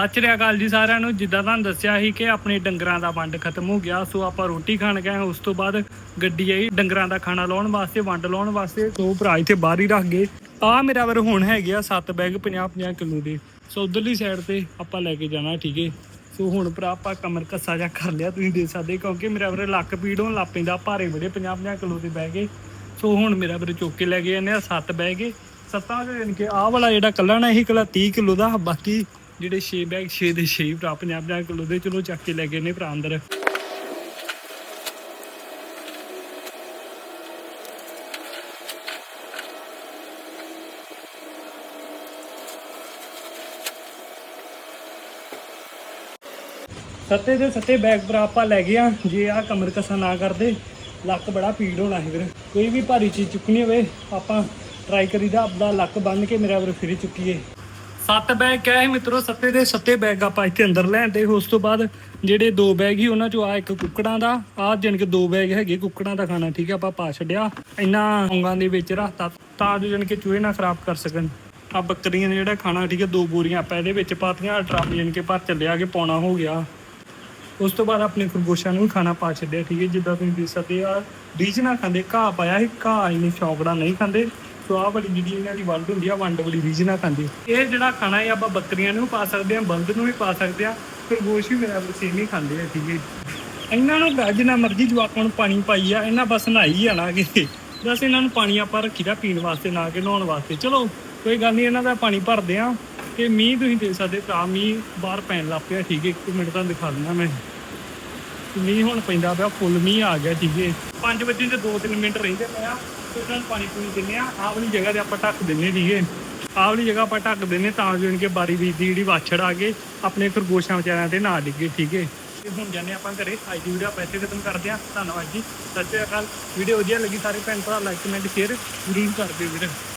ਸਤਿ ਸ਼੍ਰੀ ਅਕਾਲ ਜੀ ਸਾਰਿਆਂ ਨੂੰ। ਜਿੱਦਾਂ ਤੁਹਾਨੂੰ ਦੱਸਿਆ ਸੀ ਕਿ ਆਪਣੇ ਡੰਗਰਾਂ ਦਾ ਵੰਡ ਖਤਮ ਹੋ ਗਿਆ, ਸੋ ਆਪਾਂ ਰੋਟੀ ਖਾਣ ਗਏ ਉਸ ਤੋਂ ਬਾਅਦ ਗੱਡੀ ਆਈ ਡੰਗਰਾਂ ਦਾ ਖਾਣਾ ਲਾਉਣ ਵਾਸਤੇ, ਵੰਡ ਲਾਉਣ ਵਾਸਤੇ। ਸੋ ਭਰਾ ਇੱਥੇ ਬਾਹਰ ਹੀ ਰੱਖ ਗਏ। ਆ ਮੇਰਾ ਵਰ ਹੁਣ ਹੈਗੇ ਆ 7 ਬੈਗ 50 50 ਕਿਲੋ ਦੇ। ਸੋ ਉਧਰਲੀ ਸਾਈਡ ਤੇ ਆਪਾਂ ਲੈ ਕੇ ਜਾਣਾ, ਠੀਕ ਹੈ ਸੋ ਹੁਣ ਭਰਾ ਆਪਾਂ ਕਮਰ ਕੱਸਾ ਜਾ ਕਰ ਲਿਆ, ਤੁਸੀਂ ਦੇਖ ਸਕਦੇ ਕਿਉਂਕਿ ਮੇਰਾ ਵੀਰੇ ਲੱਕ ਪੀੜ ਹੋਣ ਲੱਗ ਪੈਂਦਾ, ਭਾਰੇ ਬੜੇ 50 50 ਕਿਲੋ ਦੇ ਬਹਿ ਗਏ ਸੋ ਹੁਣ ਮੇਰਾ ਵੀਰੇ ਚੁੱਕ ਕੇ ਲੈ ਕੇ ਜਾਂਦੇ ਆ 7 ਬਹਿ ਗਏ ਸੱਤਾਂ ਦੇ ਯਾਨੀ ਕਿ ਆਹ ਵਾਲਾ ਜਿਹੜਾ ਕੱਲਾ ਨਾ, ਇਹ ਕੱਲਾ 30 ਕਿਲੋ ਦਾ, ਬਾਕੀ ਜਿਹੜੇ 6 ਬੈਗ 6 ਦੇ 6 ਭਰਾ 50 50 ਕਿਲੋ ਦੇ ਚਲੋ ਚੱਕ ਕੇ ਲੈ ਗਏ ਨੇ ਭਰਾ ਅੰਦਰ। ਸੱਤੇ ਦੇ ਸੱਤੇ ਬੈਗ ਭਰਾ ਆਪਾਂ ਲੈ ਗਏ ਆ, ਜੇ ਆ ਕਮਰ ਕਸਾ ਨਾ ਕਰਦੇ, ਲੱਕ ਬੜਾ ਪੀੜ ਹੋਣਾ ਹੈ ਵੀਰ। ਕੋਈ ਵੀ ਭਾਰੀ ਚੀਜ਼ ਚੁੱਕਣੀ ਹੋਵੇ, ਆਪਾਂ ਟਰਾਈ ਕਰੀਦਾ, ਆਪਦਾ ਲੱਕ ਬੰਨ ਕੇ ਮੇਰਾ ਵੀਰ ਫਿਰ ਚੁੱਕੀਏ। ਸੱਤ ਬੈਗ ਕਹੇ ਮਿੱਤਰੋ, ਸੱਤੇ ਦੇ ਸੱਤੇ ਬੈਗ ਆਪਾਂ ਇੱਥੇ ਅੰਦਰ ਲੈਂਦੇ ਉਸ ਤੋਂ ਬਾਅਦ ਜਿਹੜੇ ਦੋ ਬੈਗ ਹੀ ਉਹਨਾਂ ਚੋਂ ਆ ਇੱਕ ਕੁੱਕੜਾਂ ਦਾ। ਆ ਜਨ ਕੇ ਦੋ ਬੈਗ ਹੈਗੇ ਕੁੱਕੜਾਂ ਦਾ ਖਾਣਾ, ਠੀਕ ਹੈ ਆਪਾਂ ਪਾ ਛੱਡਿਆ। ਇਹਨਾਂ ਉਂਗਾਂ ਦੇ ਵਿੱਚ ਰੱਖਤਾ, ਤਾਂ ਜੋ ਜਨ ਕੇ ਚੂਹੇ ਨਾ ਖਰਾਬ ਕਰ ਸਕਣ। ਆ ਬੱਕਰੀਆਂ ਨੇ ਜਿਹੜਾ ਖਾਣਾ, ਠੀਕ ਹੈ ਦੋ ਬੋਰੀਆਂ ਆਪਾਂ ਇਹਦੇ ਵਿੱਚ ਪਾਤੀਆਂ ਟਰਾਲੀ ਜਨ ਕੇ ਭਰ ਚੱਲਿਆ ਕਿ ਪੌਣਾ ਹੋ ਗਿਆ। ਉਸ ਤੋਂ ਬਾਅਦ ਆਪਣੇ ਖਰਗੋਸ਼ਾਂ ਨੂੰ ਵੀ ਖਾਣਾ ਪਾ ਛੱਡਿਆ, ਠੀਕ ਹੈ ਜਿੱਦਾਂ ਤੁਸੀਂ ਦੇਖ ਸਕਦੇ ਆ ਰੀਝ ਨਾ ਖਾਂਦੇ, ਘਾਹ ਪਾਇਆ ਸੀ, ਘਾਹ ਇਹਨੇ ਸ਼ੌਕੜਾ ਨਹੀਂ ਖਾਂਦੇ। ਸੋ ਆਹ ਵਾਲੀ ਜਿਹੜੀ ਇਹਨਾਂ ਦੀ ਵੰਡ ਹੁੰਦੀ ਆ, ਵੰਡ ਵਾਲੀ ਰੀਝ ਨਾ ਖਾਂਦੇ। ਇਹ ਜਿਹੜਾ ਖਾਣਾ ਹੈ ਆਪਾਂ ਬੱਕਰੀਆਂ ਨੂੰ ਪਾ ਸਕਦੇ ਆ, ਬਲਦ ਨੂੰ ਵੀ ਪਾ ਸਕਦੇ ਆ ਖਰਗੋਸ਼ ਵੀ ਮੇਰਾ ਬਸੇ ਨਹੀਂ ਖਾਂਦੇ ਆ ਠੀਕ ਹੈ ਇਹਨਾਂ ਨੂੰ ਬੈ ਜਿੰਨਾ ਮਰਜ਼ੀ ਜਵਾਕਾਂ ਨੂੰ ਪਾਣੀ ਪਾਈ ਆ, ਇਹਨਾਂ ਬਸ ਨਹਾਈ ਜਾਣਾ ਕਿ। ਬਸ ਇਹਨਾਂ ਨੂੰ ਪਾਣੀ ਆਪਾਂ ਰੱਖੀਦਾ ਪੀਣ ਵਾਸਤੇ, ਨਾ ਕਿ ਨਹਾਉਣ ਵਾਸਤੇ। ਚਲੋ, ਕੋਈ ਗੱਲ ਨਹੀਂ, ਇਹਨਾਂ ਦਾ ਪਾਣੀ ਭਰਦੇ ਆ। ਤੇ ਮੀਂਹ ਤੁਸੀਂ ਦੇਖ ਸਕਦੇ, ਤਾਂ ਮੀਂਹ ਬਾਹਰ ਪੈਣ ਲੱਗ ਪਿਆ, ਠੀਕ ਹੈ, ਇੱਕ ਮਿੰਟ ਤੁਹਾਨੂੰ ਦਿਖਾ ਦਿੰਦਾ ਮੈਂ। ਮੀਂਹ ਹੁਣ ਪੈਂਦਾ ਪਿਆ, ਫੁੱਲ ਮੀਂਹ ਆ ਗਿਆ, ਠੀਕ ਹੈ। 5 ਵਜੇ ਤੇ 2-3 ਮਿੰਟ ਰਹਿੰਦੇ ਪਿਆ ਉਹਨਾਂ ਨੂੰ ਪਾਣੀ ਪੂਣੀ ਦਿੰਨੇ ਆ ਆਹ ਵਾਲੀ ਜਗ੍ਹਾ ਤੇ ਆਪਾਂ ਢੱਕ ਦਿੰਨੇ ਠੀਕ ਹੈ ਆਹ ਵਾਲੀ ਜਗ੍ਹਾ ਆਪਾਂ ਢੱਕ ਦਿੰਨੇ ਤਾਂ ਜੋ ਇਨਕੇ ਬਾਰੀ ਬੀਜ ਦੀ ਜਿਹੜੀ ਵਾਛੜ ਆ ਕੇ ਆਪਣੇ ਖਰਗੋਸ਼ਾਂ ਵਿਚਾਰਿਆਂ ਤੇ ਨਾ ਡਿੱਗੇ ਠੀਕ ਹੈ ਤੇ ਹੁਣ ਜਾਂਦੇ ਆਪਾਂ ਘਰੇ। ਅੱਜ ਦੀ ਵੀਡੀਓ ਆਪਾਂ ਇੱਥੇ ਖਤਮ ਕਰਦੇ ਆ ਧੰਨਵਾਦ ਜੀ। ਸਤਿ ਸ਼੍ਰੀ ਅਕਾਲ। ਵੀਡੀਓ ਵਧੀਆ ਲੱਗੀ ਸਾਰੇ ਭੈਣ ਭਰਾ ਲਾਈਕ ਕਮੈਂਟ ਸ਼ੇਅਰ ਜ਼ਰੂਰ ਕਰ ਦਿਓ ਵੀਰੇ।